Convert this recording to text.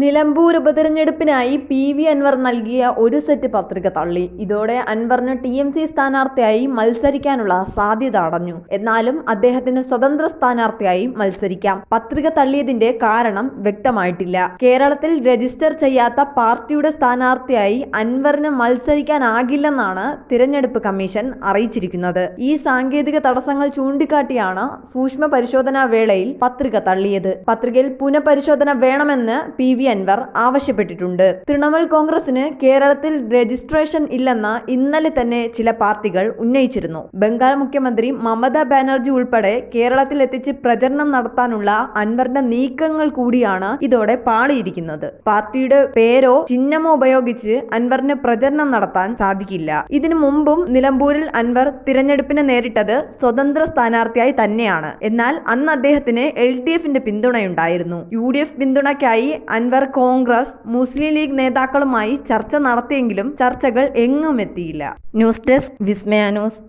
നിലമ്പൂർ ഉപതെരഞ്ഞെടുപ്പിനായി P V Anvar നൽകിയ ഒരു സെറ്റ് പത്രിക തള്ളി. ഇതോടെ അൻവറിന് ടി എം സി സ്ഥാനാർത്ഥിയായി മത്സരിക്കാനുള്ള സാധ്യത അടഞ്ഞു. എന്നാലും അദ്ദേഹത്തിന് സ്വതന്ത്ര സ്ഥാനാർത്ഥിയായി മത്സരിക്കാം. പത്രിക തള്ളിയതിന്റെ കാരണം വ്യക്തമായിട്ടില്ല. കേരളത്തിൽ രജിസ്റ്റർ ചെയ്യാത്ത പാർട്ടിയുടെ സ്ഥാനാർത്ഥിയായി അൻവറിന് മത്സരിക്കാനാകില്ലെന്നാണ് തിരഞ്ഞെടുപ്പ് കമ്മീഷൻ അറിയിച്ചിരിക്കുന്നത്. ഈ സാങ്കേതിക തടസ്സങ്ങൾ ചൂണ്ടിക്കാട്ടിയാണ് സൂക്ഷ്മ പരിശോധനാ വേളയിൽ പത്രിക തള്ളിയത്. പത്രികയിൽ പുനഃപരിശോധന വേണമെന്ന് പി വി അൻവർ ആവശ്യപ്പെട്ടിട്ടുണ്ട്. തൃണമൂൽ കോൺഗ്രസിന് കേരളത്തിൽ രജിസ്ട്രേഷൻ ഇല്ലെന്ന ഇന്നലെ തന്നെ ചില പാർട്ടികൾ ഉന്നയിച്ചിരുന്നു. ബംഗാൾ മുഖ്യമന്ത്രി മമതാ ബാനർജി ഉൾപ്പെടെ കേരളത്തിൽ എത്തിച്ച് പ്രചരണം നടത്താനുള്ള അൻവറിന്റെ നീക്കങ്ങൾ കൂടിയാണ് ഇതോടെ പാളിയിരിക്കുന്നത്. പാർട്ടിയുടെ പേരോ ചിഹ്നമോ ഉപയോഗിച്ച് അൻവറിന് പ്രചരണം നടത്താൻ സാധിക്കില്ല. ഇതിനു മുമ്പും നിലമ്പൂരിൽ അൻവർ തിരഞ്ഞെടുപ്പിനെ നേരിട്ടത് സ്വതന്ത്ര സ്ഥാനാർത്ഥിയായി തന്നെയാണ്. എന്നാൽ അന്ന് അദ്ദേഹത്തിന് എൽ ഡി എഫിന്റെ പിന്തുണയുണ്ടായിരുന്നു. യു ഡി എഫ് പിന്തുണയ്ക്കായി അൻവർ കോൺഗ്രസ് മുസ്ലിം ലീഗ് നേതാക്കളുമായി ചർച്ച നടത്തിയെങ്കിലും ചർച്ചകൾ എങ്ങുമെത്തിയില്ല ന്യൂസ് ഡെസ്ക് വിസ്മയ ന്യൂസ്.